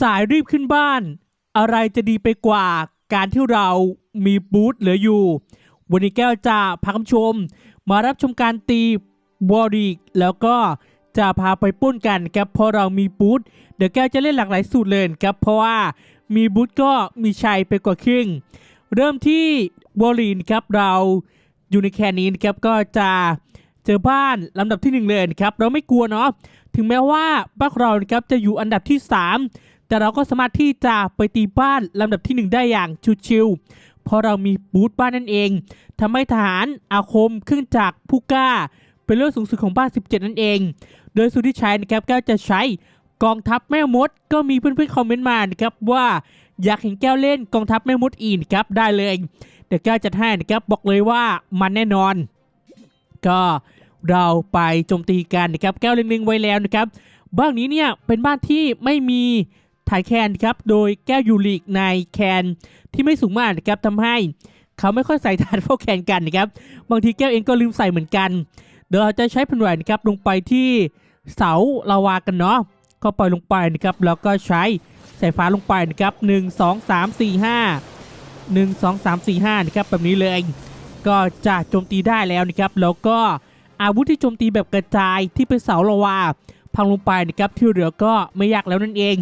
สายรีบขึ้นบ้าน อะไรจะดีไปกว่าการที่เรามีบูธเหลืออยู่ วันนี้แก้วจะพาคำชม มารับชมการตีบอดีกแล้วก็จะพาไปปุ้นกันครับเพราะเรามีบูธเดี๋ยวแก้วจะเล่นหลากหลายสูตรเลยครับเพราะว่ามีบูธก็มีชัยไปกว่าครึ่ง เริ่มที่วอลีนครับเราอยู่ในแคนนี้นะครับก็จะเจอบ้านลำดับที่หนึ่งเลยครับ เราไม่กลัวเนาะถึงแม้ว่าบ้านเรานะครับจะอยู่อันดับที่ 3 แต่เราก็สามารถที่จะไปตีบ้านลำดับที่ 1 ได้อย่างชิวๆเพราะเรามีบูธบ้านนั่นเองทำให้ทหารอาคมเครื่องจักรผู้กล้า เป็นเรื่องสูงสุดของบ้าน 17 นั่นเอง โดยสูตรที่ใช้นะครับแก็จะใช้กองทัพแม่มด ก็มีเพื่อนๆคอมเมนต์มานะครับว่าอยากเห็นแก้วเล่นกองทัพแม่มดอีนครับได้เลย เดี๋ยวแก้วจัดให้นะครับบอกเลยว่ามันแน่นอน ก็เราไปโจมตีกันนะครับแก้วเล็งๆไว้แล้วนะครับบ้านนี้เนี่ยเป็นบ้านที่ไม่มี ถ่ายแคนครับโดยแก้วยูริกในแคนที่ไม่สูงมากนะครับทำให้เขาไม่ค่อยใส่ฐานพวกแคนกันนะครับบางทีแก้วเองก็ลืมใส่เหมือนกัน เดี๋ยวเราจะใช้แผ่นไหวนะครับลงไปที่เสาลาวากันเนาะก็ปล่อยลงไปนะครับแล้วก็ใช้สายฟ้าลงไปนะครับ1 2 3 4 5 1 2 3 4 5นะครับแบบนี้เลย ก็จะโจมตีได้แล้วนะครับแล้วก็อาวุธที่โจมตีแบบกระจายที่เป็นเสาลาวาพังลงไปนะครับที่เหลือก็ไม่ยากแล้วนั่นเอง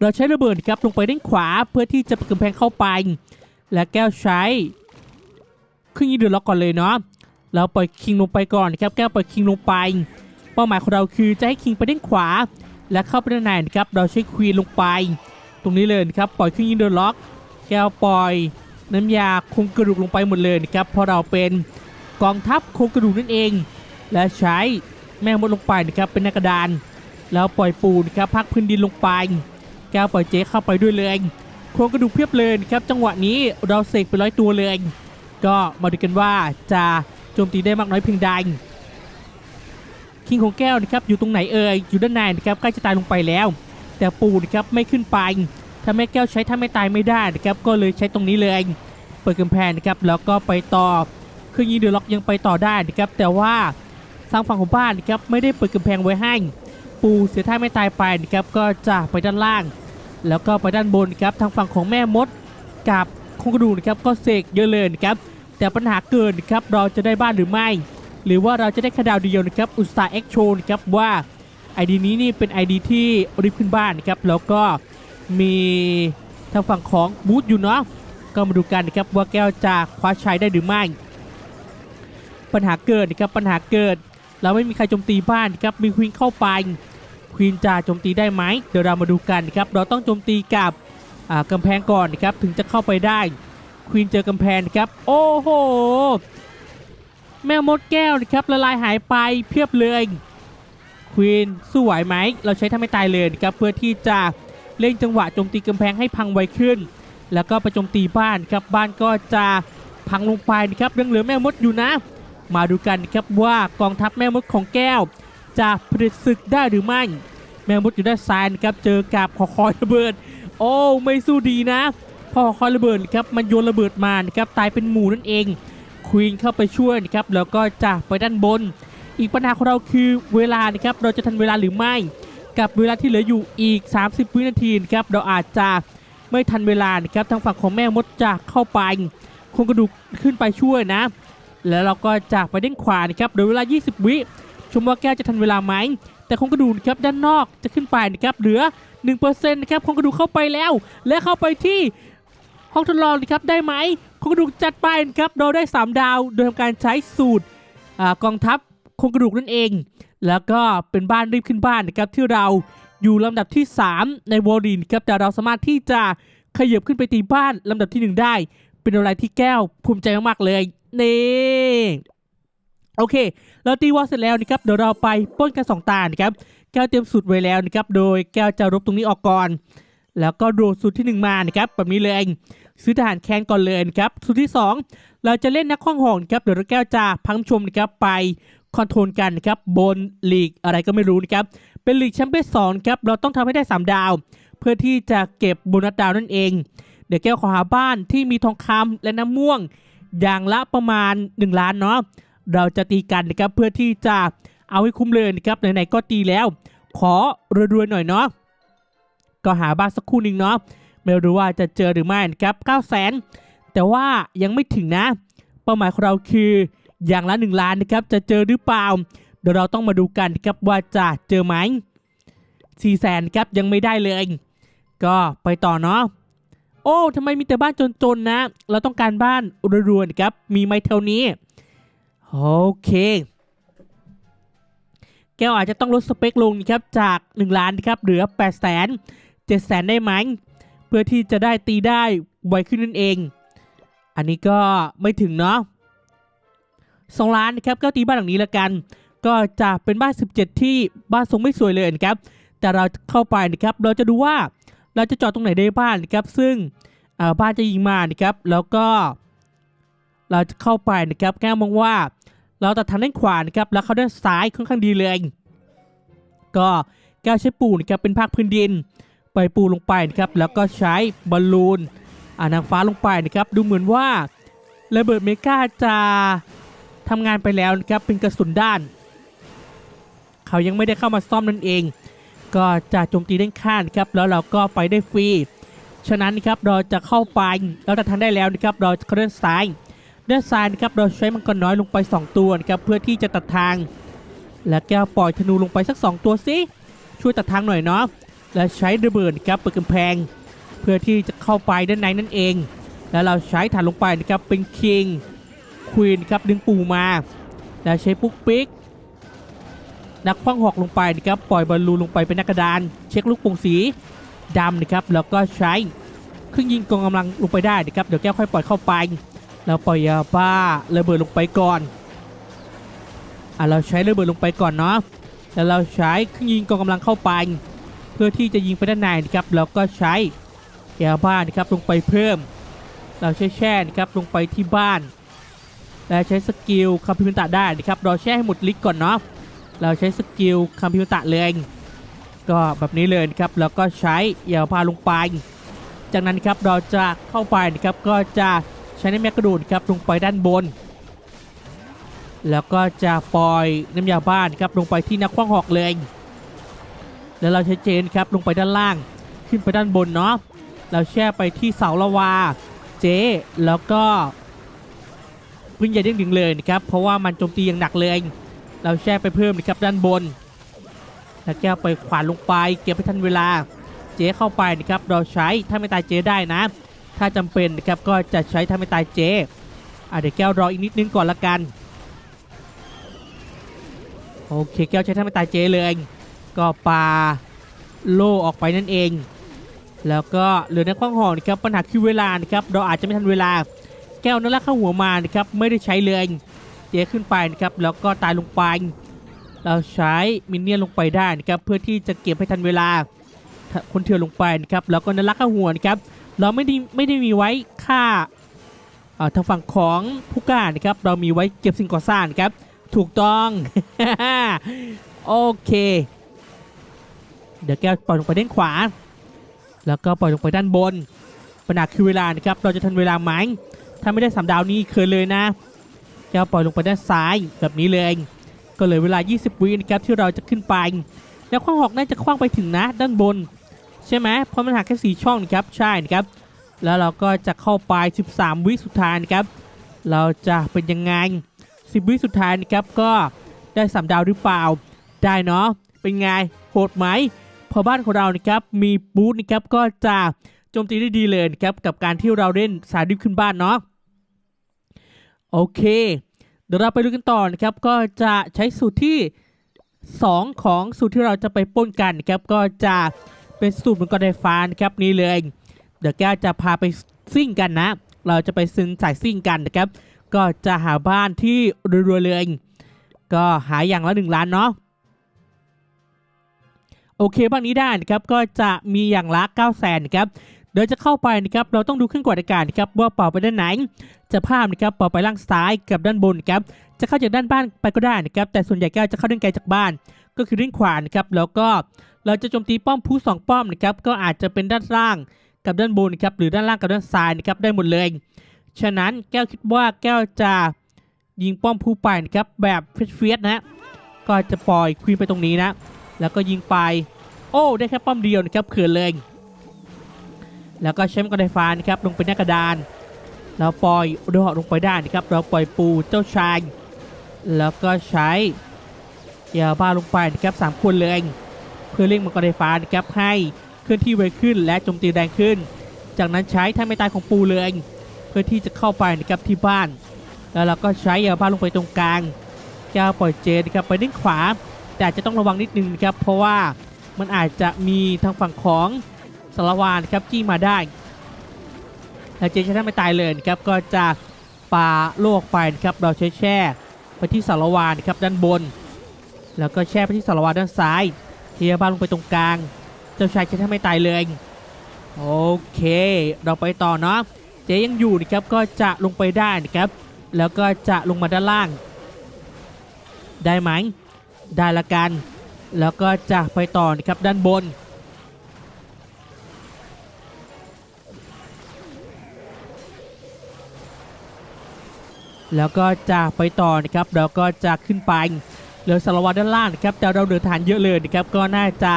เราใช้ระเบิดครับลงไปด้านขวาเพื่อที่จะเป็นกำแพงเข้าไป และแก้วใช้เครื่องยิงเดือดล็อกก่อนเลยเนาะเราปล่อยคิงลงไปก่อนครับแก้วปล่อยคิงลงไป เป้าหมายของเราคือจะให้คิงไปด้านขวา และเข้าไปด้านในนะครับเราใช้ควีนลงไป ตรงนี้เลยครับปล่อยเครื่องยิงเดือดล็อก แก้วปล่อย น้ำยาคงกระดูกลงไปหมดเลยนะครับเพราะเราเป็นกองทัพโครงกระดูกนั่นเอง และใช้แม่มดลงไปนะครับเป็นหน้ากระดาน แล้วปล่อยปูนครับพักพื้นดินลงไป แก้วปล่อยเจ๊เข้าไปด้วยเลยโครงกระดูกเพียบเลยครับจังหวะนี้เราเสกไปร้อยตัวเลย ก็มาดูกันว่าจะโจมตีได้มากน้อยเพียงใดคิงของแก้วนะครับอยู่ตรงไหนเอ่ยอยู่ด้านในนะครับใกล้จะตายลงไปแล้ว แต่ปูนะครับไม่ขึ้นไปถ้าแม่แก้วใช้ถ้าไม่ตายไม่ได้นะครับก็เลยใช้ตรงนี้เลย เปิดกำแพงนะครับแล้วก็ไปต่อเครื่องยิงเดือล็อกยังไปต่อได้นะครับแต่ว่าทางฝั่งของบ้านนะครับไม่ได้เปิดกำแพงไว้ให้ปูเสียท่าไม่ตายไปนะครับก็จะไปด้านล่าง แล้วก็ไปด้านบนครับทางฝั่งของแม่มดกับโครงกระดูกนะครับก็เสกเยอะเลยนะครับแต่ปัญหาเกิดนครับเราจะได้บ้านหรือไม่ หรือว่าเราจะได้แค่ดาวเดียวนะครับอุตสาห์เอ็กโชนะครับว่าไอดีนี้นี่เป็นไอดีที่ริบขึ้นบ้านนะครับแล้วก็มีทางฝั่งของบูธอยู่เนาะก็มาดูกันนะครับว่าแก้วจะคว้าชัยได้หรือไม่ ปัญหาเกิดนะครับปัญหาเกิด เราไม่มีใครโจมตีบ้านนะครับมีควีนเข้าไป ควีนจะโจมตีได้ไหมเดี๋ยวเรามาดูกันนะครับเราต้องโจมตีกับอ่ากำแพงก่อนนะครับถึงจะเข้าไปได้ควีนเจอกำแพงนะครับ โอ้โห แม่มดแก้วนะครับละลายหายไปเพียบเลยควีนสู้ไหวไหมเราใช้ทำให้ตายเลยนะครับเพื่อที่จะเล่งจังหวะโจมตีกำแพงให้พังไวขึ้น แล้วก็ไปโจมตีบ้านครับบ้านก็จะพังลงไปนะครับยังเหลือแม่มดอยู่นะ มาดูกันนะครับว่ากองทัพแม่มดของแก้ว จะผลิตศึกได้หรือไม่ แม่มดอยู่ด้านซ้ายนะครับเจอกับขอคอยระเบิด โอ้ไม่สู้ดีนะ พอคอยระเบิดครับมันโยนระเบิดมานะครับตายเป็นหมูนั่นเองควีนเข้าไปช่วยนะครับแล้วก็จะไปด้านบน อีกปัญหาของเราคือเวลานะครับเราจะทันเวลาหรือไม่ กับเวลาที่เหลืออยู่อีก 30 วินาทีครับเราอาจจะไม่ทันเวลานะครับทางฝั่งของแม่มดจะเข้าไปโครงกระดูกขึ้นไปช่วยนะ แล้วเราก็จะไปด้านขวานะครับโดยเวลา 20 วิ ชมว่าแก้วจะทันเวลาไหม แต่โครงกระดูนะครับด้านนอกจะขึ้นไปนะครับเหลือ1%นะครับโครงกระดูกเข้าไปแล้ว และเข้าไปที่ห้องทดลองนะครับได้ไหมโครงกระดูกจัดไปนะครับเราได้ 3 ดาว โดยทำการใช้สูตรอกองทัพโครงกระดูกนั่นเอง แล้วก็เป็นบ้านรีบขึ้นบ้านนะครับที่เราอยู่ลำดับที่ 3 ในวอลลินครับแต่เราสามารถที่จะขยับขึ้นไปตีบ้านลำดับทีหนึ่1 ได้ เป็นอะไรที่แก้วภูมิใจมากๆเลยนี่ โอเค เราตีวอลเสร็จแล้วนะครับ เดี๋ยวเราไปป้นกันสองตานะครับ แก้วเตรียมสูตรไว้แล้วนะครับ โดยแก้วจะรบตรงนี้ออกก่อน แล้วก็โดดสูตรที่หนึ่งมานะครับ แบบนี้เลยซื้อทหารแคนก่อนเลยนะครับ สูตรที่สองเราจะเล่นนักข้องหองครับ เดี๋ยวเราแก้วจะพังชมนะครับไปคอนโทรลกันนะครับบนลีกอะไรก็ไม่รู้นะครับ เป็นลีกแชมเปี้ยนสองครับ เราต้องทำให้ได้ 3 ดาว เพื่อที่จะเก็บโบนัสดาวนั่นเอง เดี๋ยวแก้วขอหาบ้านที่มีทองคำและน้ำม่วง อย่างละประมาณ 1 ล้านเนาะ เราจะตีกันนะครับเพื่อที่จะเอาให้คุ้มเลยนะครับไหนๆก็ตีแล้ว ขอรวยๆหน่อยเนาะก็หาบ้านสักคู่หนึ่งเนาะไม่รู้ว่าจะเจอหรือไม่นะครับ9 0 0 0 0 0แต่ว่ายังไม่ถึงนะ เป้าหมายของเราคืออย่างละ 1 ล้านนะครับจะเจอหรือเปล่า เดี๋ยวเราต้องมาดูกันนะครับว่าจะเจอไหม4แสนครับยังไม่ได้เลย ก็ไปต่อเนาะโอ้ทำไมมีแต่บ้านจนๆนะ เราต้องการบ้านรวยๆนะครับมีไหมเท่านี้ โอเค แก้วอาจจะต้องลดสเปคลงนะครับจาก 1 ล้านนะครับเหลือ8 0 0 0 0 7 0 0 0 0ได้ไหมเพื่อที่จะได้ตีได้ไวขึ้นนั่นเอง อันนี้ก็ไม่ถึงเนาะ2ล้านนะครับก็ตีบ้านหลังนี้ละกัน ก็จะเป็นบ้าน 17 ที่บ้านทรงไม่สวยเลยนะครับ แต่เราเข้าไปนะครับเราจะดูว่าเราจะจอดตรงไหนได้บ้างนะครับซึ่งบ้านจะยิงมานะครับแล้วก็ เราจะเข้าไปนะครับแก้วมองว่า เราตัดทางด้านขวานะครับแล้วเข้าด้านซ้ายค่อนข้างดีเลย ก็แก้วใช้ปูนะครับเป็นภาคพื้นดินไปปูลงไปนะครับแล้วก็ใช้บอลลูนอ่านางฟ้าลงไปนะครับดูเหมือนว่าระเบิดเมกาจะทำงานไปแล้วนะครับเป็นกระสุนด้าน เขายังไม่ได้เข้ามาซ่อมนั่นเอง ก็จะโจมตีด้านข้างครับแล้วเราก็ไปได้ฟรี ฉะนั้นนะครับเราจะเข้าไปเราจะทันได้แล้วนะครับเราจะเข้าด้านซ้าย ด้านซ้ายนะครับเราใช้มังกรน้อยลงไป 2 ตัวนะครับเพื่อที่จะตัดทาง แล้วแก้วปล่อยธนูลงไปสัก 2 ตัวสิช่วยตัดทางหน่อยเนาะและใช้ระเบิดนะครับเปิดกำแพง เพื่อที่จะเข้าไปด้านในนั่นเอง แล้วเราใช้ฐานลงไปนะครับเป็นคิงควีนครับดึงปูมา แล้วใช้ปุ๊กปิ๊กนักคว้างหอกลงไปนะครับปล่อยบอลลูนลงไปเป็นนักกระดาน เช็คลูกโป่งสีดำนะครับแล้วก็ใช้เครื่องยิงกองกำลังลงไปได้นะครับเดี๋ยวแก้วค่อยปล่อยเข้าไป เราปล่อยยาบ้าระเบิดลงไปก่อนอะเราใช้ระเบิดลงไปก่อนเนาะแล้วเราใช้เครื่องยิงกองกำลังเข้าไป เพื่อที่จะยิงไปด้านในนะครับแล้วก็ใช้ยาบ้านะครับลงไปเพิ่ม เราใช้แช่นะครับลงไปที่บ้านและใช้สกิลคาพิมตะได้นะครับเราแช่ให้หมดลิกก่อนเนาะเราใช้สกิลคัมพิวตะเลยก็แบบนี้เลยนะครับแล้วก็ใช้ยาพาลงไป จากนั้นครับเราจะเข้าไปนะครับก็จะใช้น้ำยากระดูดครับลงไปด้านบน แล้วก็จะปล่อยน้ำยาบ้านครับลงไปที่นักคว้างหอกเลย แล้วเราใช้เจนครับลงไปด้านล่าง ขึ้นไปด้านบนเนาะเราแช่ไปที่เสาละวาเจแล้วก็วิ่งใหญ่เด้งดึงเลยนะครับเพราะว่ามันโจมตีอย่างหนักเลย เราแช่ไปเพิ่มนะครับด้านบน แล้วแก้วไปขวานลงไป เก็บให้ทันเวลา เจ๊เข้าไปนะครับเราใช้ถ้าไม่ตายเจ๊ได้นะ ถ้าจำเป็นนะครับก็จะใช้ถ้าไม่ตายเจ๊อะเดี๋ยวแก้วรออีกนิดนึงก่อนละกัน โอเคแก้วใช้ถ้าไม่ตายเจ๊เลยก็ปาโล่ออกไปนั่นเอง แล้วก็เหลือในข้องหอกนะครับปัญหาคือเวลานะครับเราอาจจะไม่ทันเวลา แก้วนั่นละเข้าหัวมานะครับไม่ได้ใช้เลยเจ๊ขึ้นไปนะครับแล้วก็ตายลงไปเราใช้มินเนี่ยนลงไปได้นะครับเพื่อที่จะเก็บให้ทันเวลาถ้าคนเถื่อนลงไปนะครับแล้วก็นันลักข้าหัวนะครับ เราไม่ได้ไม่ได้มีไว้ค่าทางฝั่งของผู้กล้านะครับ เรามีไว้เก็บสิ่งก่อสร้างนครับ ถูกต้องโอเค เดี๋ยวแก้วปล่อยลงไปด้านขวา แล้วก็ปล่อยลงไปด้านบนปัญหาคือเวลานะครับ เราจะทันเวลาไหมถ้าไม่ได้สามดาวนี้เคยเลยนะ แก้วปล่อยลงไปด้านซ้ายแบบนี้เลย ก็เหลือเวลา 20 วินะครับที่เราจะขึ้นไป แล้วคว้างหอกน่าจะคว้างไปถึงนะด้านบน ใช่ไหมเพราะมันหักแค่สีช่องนะครับใช่นะครับแล้วเราก็จะเข้าไป 13 วิสุดท้ายนะครับ เราจะเป็นยังไง 10 วิสุดท้ายนะครับก็ได้สามดาวหรือเปล่า ได้เนาะเป็นไงโหดไหมพอบ้านของเรานะครับมีบูธนะครับก็จะโจมตีได้ดีเลยนะครับกับการที่เราเล่นสายดิฟขึ้นบ้านเนาะโอเค เดี๋ยวเราไปดูกันต่อนะครับก็จะใช้สูตรที่ 2 ของสูตรที่เราจะไปป้นกันนะครับก็จะ เป็นสูตรมังกรไฟฟ้านะครับนี่เลย เดี๋ยวแกจะพาไปซิ่งกันนะ เราจะไปซึงสายซิ่งกันนะครับ ก็จะหาบ้านที่รวยๆเลยก็หาอย่างละหนึ่งล้านเนาะโอเคบ้านนี้ได้นะครับก็จะมีอย่างละ9 0 0 0 0นะครับเดี๋ยวจะเข้าไปนะครับเราต้องดูเครื่องกวาดอากาศนะครับว่าเป่าไปด้านไหน จะภาพนะครับเป่าไปล่างซ้ายกับด้านบนครับจะเข้าจากด้านบ้านไปก็ได้นะครับแต่ส่วนใหญ่แก้วจะเข้าด้านไกลจากบ้าน ก็คือด้านขวานะครับแล้วก็ เราจะโจมตีป้อมผู้สองป้อมนะครับก็อาจจะเป็นด้านล่างกับด้านบนนะครับหรือด้านล่างกับด้านซ้ายนะครับได้หมดเลย ฉะนั้นแก้วคิดว่าแก้วจะยิงป้อมผู้ไปนะครับแบบเฟียสๆนะก็จะปล่อยควีนไปตรงนี้นะ แล้วก็ยิงไป โอ้ได้แค่ป้อมเดียวนะครับเขื่อนเลย แล้วก็ใช้มกระไฟฟ้านะครับลงไปหน้ากระดานแล้วปล่อยโดดลงไปได้นะครับ เราปล่อยปูเจ้าชายแล้วก็ใช้ยาบ้าลงไปนะครับสามคนเลย เพื่อเร่งมังกรไฟฟ้านะครับให้เคลื่อนที่ไวขึ้นและโจมตีแรงขึ้น จากนั้นใช้ท่าไม่ตายของปูเลยเพื่อที่จะเข้าไปนะครับที่บ้าน แล้วเราก็ใช้ยาบ้าลงไปตรงกลางแก้วปล่อยเจนะครับไปด้านขวา แต่จะต้องระวังนิดนึงนะครับเพราะว่ามันอาจจะมีทางฝั่งของสารวานครับจี้มาได้แล้วเจใช้ท่าไม่ตายเลยครับก็จะปาโลกไปนะครับเราใช้แช่ไปที่สารวานนะครับด้านบน แล้วก็แช่ไปที่สารวานด้านซ้าย เทียบ้านลงไปตรงกลาง เจ้าชายใช้ท่าไม่ตายเลย โอเค เราไปต่อเนาะ เจ๊ยังอยู่นะครับ ก็จะลงไปได้นะครับ แล้วก็จะลงมาด้านล่าง ได้ไหม ได้ละกัน แล้วก็จะไปต่อนะครับด้านบน แล้วก็จะไปต่อนะครับ แล้วก็จะขึ้นไป เหลือสารวัตรด้านล่างนะครับแต่เราเดินฐานเยอะเลยนะครับก็น่าจะ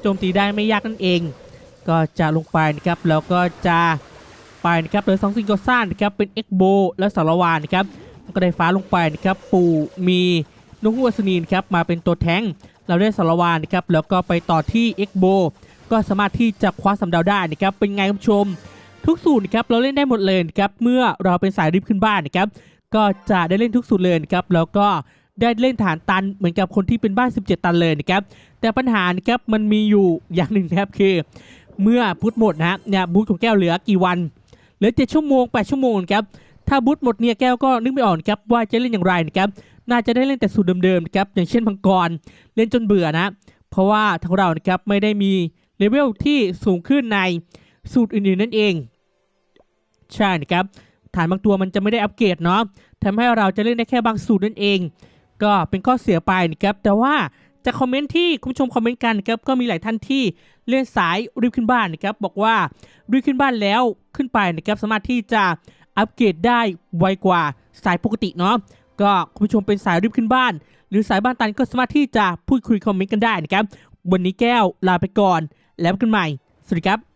โจมตีได้ไม่ยากนั่นเอง ก็จะลงไปนะครับแล้วก็จะไปนะครับเหลือสองสิ่งก่างนะครับเป็นเอ็กโบและสารวานนะครับก็ได้ฟ้าลงไปนะครับปู่มีนกหัวสนีนครับมาเป็นตัวแทงเราได้สารวานนะครับแล้วก็ไปต่อที่เอ็กโบก็สามารถที่จะคว้าสำเดาได้นะครับเป็นไงคุณผู้ชม ทุกสูตรนะครับเราเล่นได้หมดเลยครับเมื่อเราเป็นสายริบขึ้นบ้านนะครับก็จะได้เล่นทุกสูตรเลยครับแล้วก็ ได้เล่นฐานตันเหมือนกับคนที่เป็นบ้าน 17 ตันเลยนะครับแต่ปัญหานะครับมันมีอยู่อย่างหนึ่งนะครับคือ เมื่อบูทหมดนะฮะเนี่ยบูทของแก้วเหลือกี่วันเหลือ 7 ชั่วโมง 8 ชั่วโมงนะครับถ้าบูทหมดเนี่ยแก้วก็นึกไม่ออกครับว่าจะเล่นอย่างไรนะครับน่าจะได้เล่นแต่สูตรเดิมๆนะครับอย่างเช่นมังกรเล่นจนเบื่อนะ เพราะว่าทางเรานะครับไม่ได้มีเลเวลที่สูงขึ้นในสูตรอื่นๆนั่นเองใช่นะครับฐานบางตัวมันจะไม่ได้อัปเกรดเนาะทำให้เราจะเล่นได้แค่บางสูตรนั่นเอง ก็เป็นข้อเสียไปนะครับแต่ว่าจากคอมเมนต์ที่คุณผู้ชมคอมเมนต์กันนะครับก็มีหลายท่านที่เล่นสายรีบขึ้นบ้านนะครับบอกว่ารีบขึ้นบ้านแล้วขึ้นไปนะครับสามารถที่จะอัปเกรดได้ไวกว่าสายปกติเนาะก็คุณผู้ชมเป็นสายรีบขึ้นบ้าน หรือสายบ้านตันก็สามารถที่จะพูดคุยคอมเมนต์กันได้นะครับวันนี้แก้วลาไปก่อนแล้วพบกันใหม่สวัสดีครับ